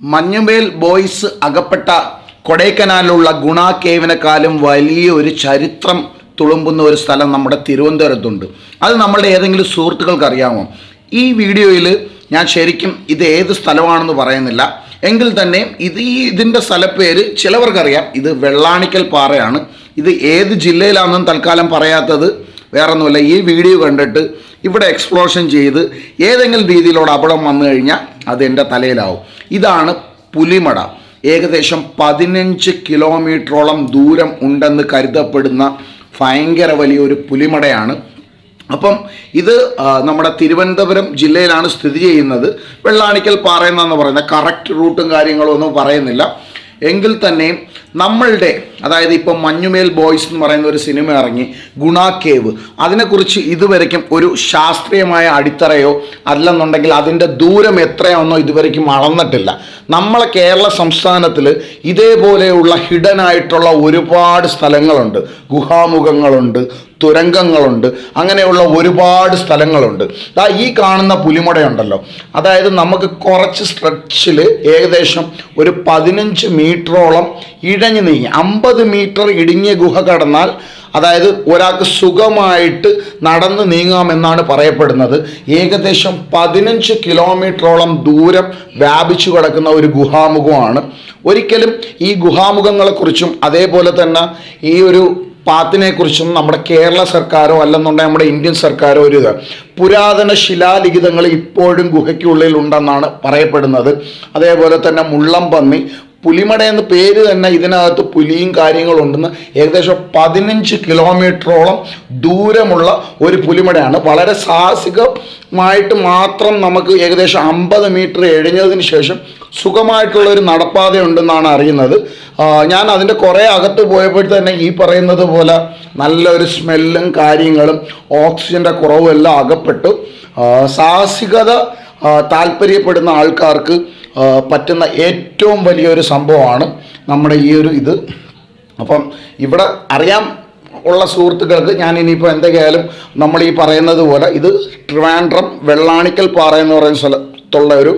Manjummel boys അകപ്പെട്ട കൊടൈക്കനാലിലുള്ള ഗുണ കേവിനെക്കാളും വലിയ ഒരു ചരിത്രം തുളുമ്പുന്ന ഒരു സ്ഥലം നമ്മുടെ തിരുവനന്തപുരത്തുണ്ട്. അത് നമ്മളുടെ ഏതെങ്കിലും സുഹൃത്തുക്കൾക്ക് അറിയാമോ ഈ വീഡിയോയിൽ ഞാൻ ശരിക്കും ഇത് ഏത് സ്ഥലമാണെന്ന് പറയുന്നില്ല. എങ്കിൽ തന്നെ ഇത് ഈ ഇതിന്റെ സ്ഥലപ്പേര് ചിലവർക്കറിയാം. ഇത് വെള്ളാണിക്കൽ പാറയാണ്. ഇത് ഏത് ജില്ലയിലാണെന്നും തൽക്കാലം പറയാത്തത് വേറൊന്നുമല്ല. ഈ വീഡിയോ കണ്ടിട്ട് ഇവിടെ എക്സ്പ്ലോഷൻ ചെയ്ത് ഏതെങ്കിലും രീതിയിലൂടെ അപകടം വന്നു കഴിഞ്ഞാൽ അത് എന്റെ തലയിലാവും. ഇതാണ് പുലിമട. ഏകദേശം പതിനഞ്ച് കിലോമീറ്ററോളം ദൂരം ഉണ്ടെന്ന് കരുതപ്പെടുന്ന ഭയങ്കര വലിയൊരു പുലിമടയാണ്. അപ്പം ഇത് നമ്മുടെ തിരുവനന്തപുരം ജില്ലയിലാണ് സ്ഥിതി ചെയ്യുന്നത്. വെള്ളാണിക്കൽ പാറ എന്നാണ് പറയുന്നത് കറക്റ്റ് റൂട്ടും കാര്യങ്ങളും ഒന്നും പറയുന്നില്ല. എങ്കിൽ തന്നെയും നമ്മളുടെ അതായത് ഇപ്പം മഞ്ഞുമേൽ ബോയ്സ് എന്ന് പറയുന്ന ഒരു സിനിമ ഇറങ്ങി ഗുണ കേവ്. അതിനെക്കുറിച്ച് ഇതുവരയ്ക്കും ഒരു ശാസ്ത്രീയമായ അടിത്തറയോ അല്ലെന്നുണ്ടെങ്കിൽ അതിന്റെ ദൂരം എത്രയാണെന്നോ ഇതുവരയ്ക്കും അളന്നിട്ടില്ല. നമ്മളെ കേരള സംസ്ഥാനത്തിൽ ഇതേപോലെയുള്ള ഹിഡൻ ആയിട്ടുള്ള ഒരുപാട് സ്ഥലങ്ങളുണ്ട്. ഗുഹാമുഖങ്ങളുണ്ട് തുരങ്കങ്ങളുണ്ട്. അങ്ങനെയുള്ള ഒരുപാട് സ്ഥലങ്ങളുണ്ട്. ദാ ഈ കാണുന്ന പുലിമുടയുണ്ടല്ലോ. അതായത് നമുക്ക് കുറച്ച് സ്ട്രെച്ചിൽ ഏകദേശം ഒരു പതിനഞ്ച് മീറ്ററോളം ഇഴഞ്ഞു നീങ്ങി. അമ്പത് മീറ്റർ ഇടുങ്ങിയ ഗുഹ കടന്നാൽ അതായത് ഒരാൾക്ക് സുഖമായിട്ട് നടന്ന് നീങ്ങാമെന്നാണ് പറയപ്പെടുന്നത്. ഏകദേശം പതിനഞ്ച് കിലോമീറ്ററോളം ദൂരം വ്യാപിച്ചു കിടക്കുന്ന ഒരു ഗുഹാമുഖമാണ്. ഒരിക്കലും ഈ ഗുഹാമുഖങ്ങളെക്കുറിച്ചും അതേപോലെ തന്നെ ഈ ഒരു പാത്തിനെക്കുറിച്ചും നമ്മുടെ കേരള സർക്കാരോ അല്ലെന്നുണ്ടെങ്കിൽ നമ്മുടെ ഇന്ത്യൻ സർക്കാരോ ഒരു ഇത്. പുരാതന ശിലാലിഖിതങ്ങൾ ഇപ്പോഴും ഗുഹയ്ക്കുള്ളിൽ ഉണ്ടെന്നാണ് പറയപ്പെടുന്നത്. അതേപോലെ തന്നെ മുള്ളംപന്നി പുലിമട എന്ന പേര് തന്നെ ഇതിനകത്ത് പുലിയും കാര്യങ്ങളും ഉണ്ടെന്ന് ഏകദേശം പതിനഞ്ച് കിലോമീറ്ററോളം ദൂരമുള്ള ഒരു പുലിമടയാണ്. വളരെ സാഹസികമായിട്ട് മാത്രം നമുക്ക് ഏകദേശം അമ്പത് മീറ്റർ എഴിഞ്ഞതിന് ശേഷം സുഖമായിട്ടുള്ള ഒരു നടപ്പാത ഉണ്ടെന്നാണ് അറിയുന്നത് ഞാൻ അതിന്റെ കുറേ അകത്ത് പോയപ്പോൾ തന്നെ ഈ പറയുന്നത് പോലെ നല്ലൊരു സ്മെല്ലും കാര്യങ്ങളും ഓക്സിജന്റെ കുറവും എല്ലാം അകപ്പെട്ടു. സാഹസികത താല്പര്യപ്പെടുന്ന ആൾക്കാർക്ക് പറ്റുന്ന ഏറ്റവും വലിയൊരു സംഭവമാണ് നമ്മുടെ ഈ ഒരു ഇത്. അപ്പം ഇവിടെ അറിയാം ഉള്ള സുഹൃത്തുക്കൾക്ക് ഞാൻ ഇനിയിപ്പോൾ എന്തൊക്കെയായാലും നമ്മൾ ഈ പറയുന്നത് പോലെ ഇത് ട്രിവാൻഡ്രം വെള്ളാണിക്കൽ പാറ എന്ന് പറയുന്ന സ്ഥലത്തുള്ള ഒരു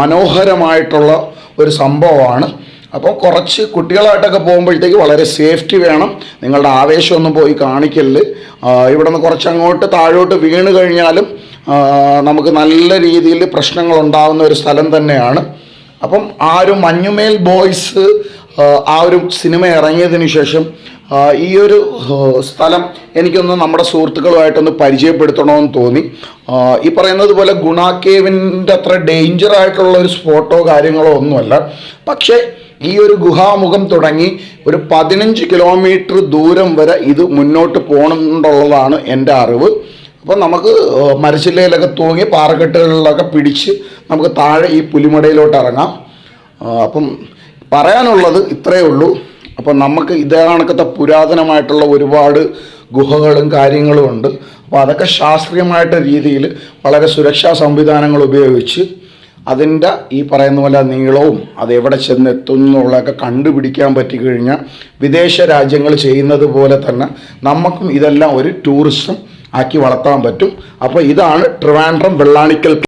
മനോഹരമായിട്ടുള്ള ഒരു സംഭവമാണ്. അപ്പോൾ കുറച്ച് കുട്ടികളായിട്ടൊക്കെ പോകുമ്പോഴത്തേക്ക് വളരെ സേഫ്റ്റി വേണം. നിങ്ങളുടെ ആവേശമൊന്നും പോയി കാണിക്കൽ. ഇവിടെ നിന്ന് കുറച്ച് അങ്ങോട്ട് താഴോട്ട് വീണ് കഴിഞ്ഞാലും നമുക്ക് നല്ല രീതിയിൽ പ്രശ്നങ്ങൾ ഉണ്ടാകുന്ന ഒരു സ്ഥലം തന്നെയാണ്. അപ്പം ആ ഒരു മഞ്ഞുമേൽ ബോയ്സ് ആ ഒരു സിനിമ ഇറങ്ങിയതിന് ശേഷം ഈ ഒരു സ്ഥലം എനിക്കൊന്ന് നമ്മുടെ സുഹൃത്തുക്കളുമായിട്ടൊന്ന് പരിചയപ്പെടുത്തണമെന്ന് തോന്നി. ഈ പറയുന്നത് പോലെ ഗുണാക്കേവിന്റെ അത്ര ഡേഞ്ചർ ആയിട്ടുള്ള ഒരു സ്പോട്ടോ കാര്യങ്ങളോ ഒന്നുമല്ല. പക്ഷേ ഈ ഒരു ഗുഹാമുഖം തുടങ്ങി ഒരു പതിനഞ്ച് കിലോമീറ്റർ ദൂരം വരെ ഇത് മുന്നോട്ട് പോകണമെന്നുള്ളതാണ് എന്റെ അറിവ്. അപ്പോൾ നമുക്ക് മരച്ചില്ലയിലൊക്കെ തൂങ്ങി പാറക്കെട്ടുകളിലൊക്കെ പിടിച്ച് നമുക്ക് താഴെ ഈ പുലിമടയിലോട്ട് ഇറങ്ങാം. അപ്പം പറയാനുള്ളത് ഇത്രയേ ഉള്ളൂ. അപ്പം നമുക്ക് ഇതേ കണക്കത്തെ പുരാതനമായിട്ടുള്ള ഒരുപാട് ഗുഹകളും കാര്യങ്ങളും ഉണ്ട്. അപ്പോൾ അതൊക്കെ ശാസ്ത്രീയമായിട്ട് രീതിയിൽ വളരെ സുരക്ഷാ സംവിധാനങ്ങൾ ഉപയോഗിച്ച് അതിന്റെ ഈ പറയുന്ന പോലെ നീളവും അത് എവിടെ ചെന്നെത്തുന്നുള്ളതൊക്കെ കണ്ടുപിടിക്കാൻ പറ്റിക്കഴിഞ്ഞാൽ വിദേശ രാജ്യങ്ങൾ ചെയ്യുന്നത് പോലെ തന്നെ നമുക്കും ഇതെല്ലാം ഒരു ടൂറിസം ആക്കി വളർത്താൻ പറ്റും. അപ്പോൾ ഇതാണ് ട്രിവാൻഡ്രം വെള്ളാണിക്കൽ